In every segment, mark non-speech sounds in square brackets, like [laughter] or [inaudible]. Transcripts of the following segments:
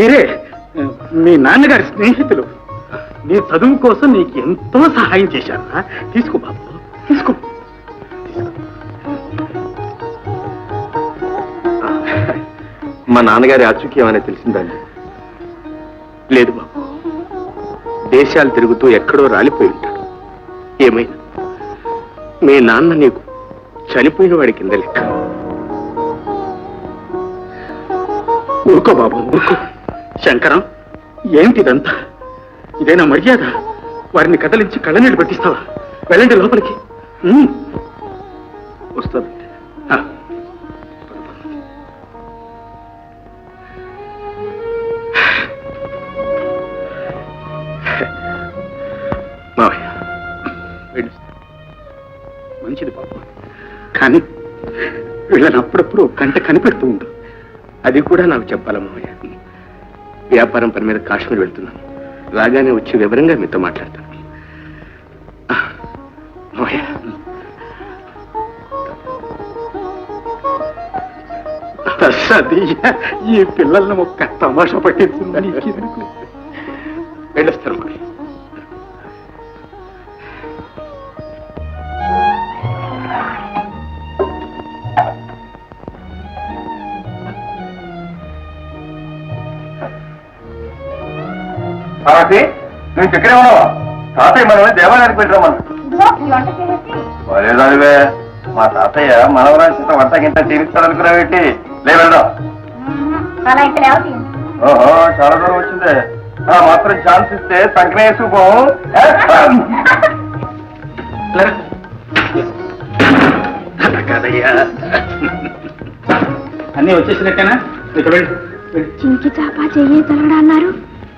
వీరే మీ నాన్నగారి స్నేహితులు. నీ చదువు కోసం నీకు ఎంతో సహాయం చేశారా? తీసుకో బాబు. తీసుకో. మా నాన్నగారి ఆచూక్యం అనేది తెలిసిందండి లేదు బాబు. దేశాలు తిరుగుతూ ఎక్కడో రాలిపోయి ఉంటాడు. ఏమైనా? మీ నాన్న నీకు చనిపోయిన వాడి కింద లెక్క. ఊరుకో బాబు ఊరుకో. శంకరం ఏమిటిదంతా? ఇదేనా మర్యాద? వారిని కదలించి కళ్ళనీళ్ళు పెట్టిస్తావా? వెళ్ళండి లోపలికి. ఉమ్. వస్తుంది. మావయ్య మంచిది పాప. కానీ వీళ్ళని అప్పుడప్పుడు ఒక గంట కనిపెడుతూ ఉండు. అది కూడా నాకు చెప్పాలి మావయ్య? వ్యాపారం పని మీద కాశ్మీర్ వెళ్తున్నాను. రాగానే వచ్చి వివరంగా మీతో మాట్లాడతాను. సతీయ ఈ పిల్లల్ని ఒక్క తమాషా పట్టించిందని వెళ్ళొస్తారు మరి పార్వతి నువ్వు ఇక్కడే ఉన్నావా? తాతయ్య మనమే దేవాలయానికి చేసేసి. లేదానివే మా తాతయ్య మనవరాజు చేత వంట గింట తీరుస్తాడనుకున్నావేంటి లే వెళ్దాం. అలా ఇక్కడ ఎవరి ఓహో చాలా దూరం వచ్చిందే. ఆ మాత్రం ఛాన్స్ ఇస్తే సంకనే వేసుకుపోం అలా కాదయ్యా. అన్నీ వచ్చేసినట్టేనా? ఇక వెళ్ళు. చింకి చాప చెయ్యి తలగడ అన్నారు.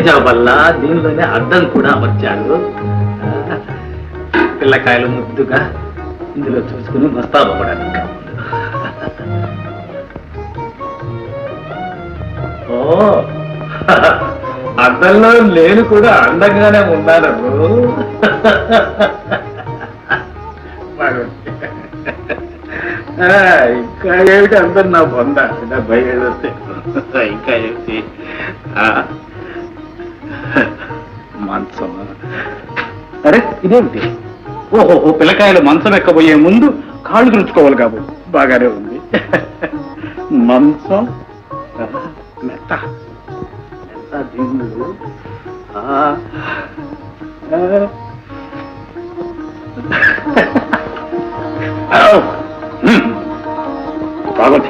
ఇది వల్ల దీనిలోనే అద్దం కూడా అమర్చాడు పిల్లకాయలు ముద్దుగా ఇందులో చూసుకుని కూడా ఓ అద్దంలో నేను కూడా అందంగానే ఉన్నాను ఆ, ఇంకా ఏమిటి అందరు నా బొంద? డెబ్బై ఏళ్ళు వస్తే ఇంకా ఏమిటి? ఇదేమిటి? ఓహో పిల్లకాయలు మంచం ఎక్కబోయే ముందు కాళ్ళు తుడుచుకోవాలి కాబు. బాగానే ఉంది. [laughs] మంచం? మెత్త. మెత్త దిండు ఆ, [laughs]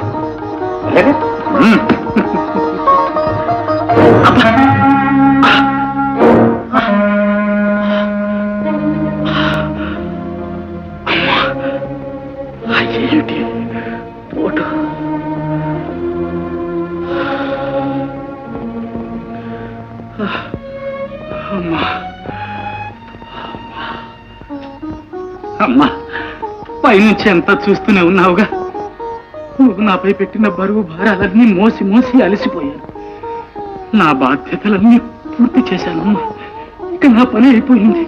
అమ్మా పైనుంచి ఎంత చూస్తూనే ఉన్నావుగా? నువ్వు నాపై పెట్టిన బరువు భారాలన్నీ మోసి మోసి అలసిపోయాను. నా బాధ్యతలన్నీ పూర్తి చేశానమ్మా. ఇక నా పని అయిపోయింది.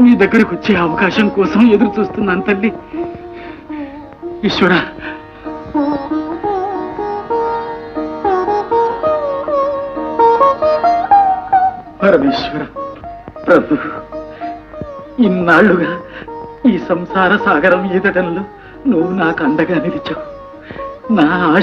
నీ దగ్గరకు వచ్చే అవకాశం కోసం ఎదురు చూస్తున్నాను తల్లి. ఈశ్వర. పరమేశ్వర ప్రభు. ఇన్నాళ్ళుగా ఈ సంసార సాగరం ఈదటంలో నువ్వు నాకు అండగా నిలిచావు. నా ఆశ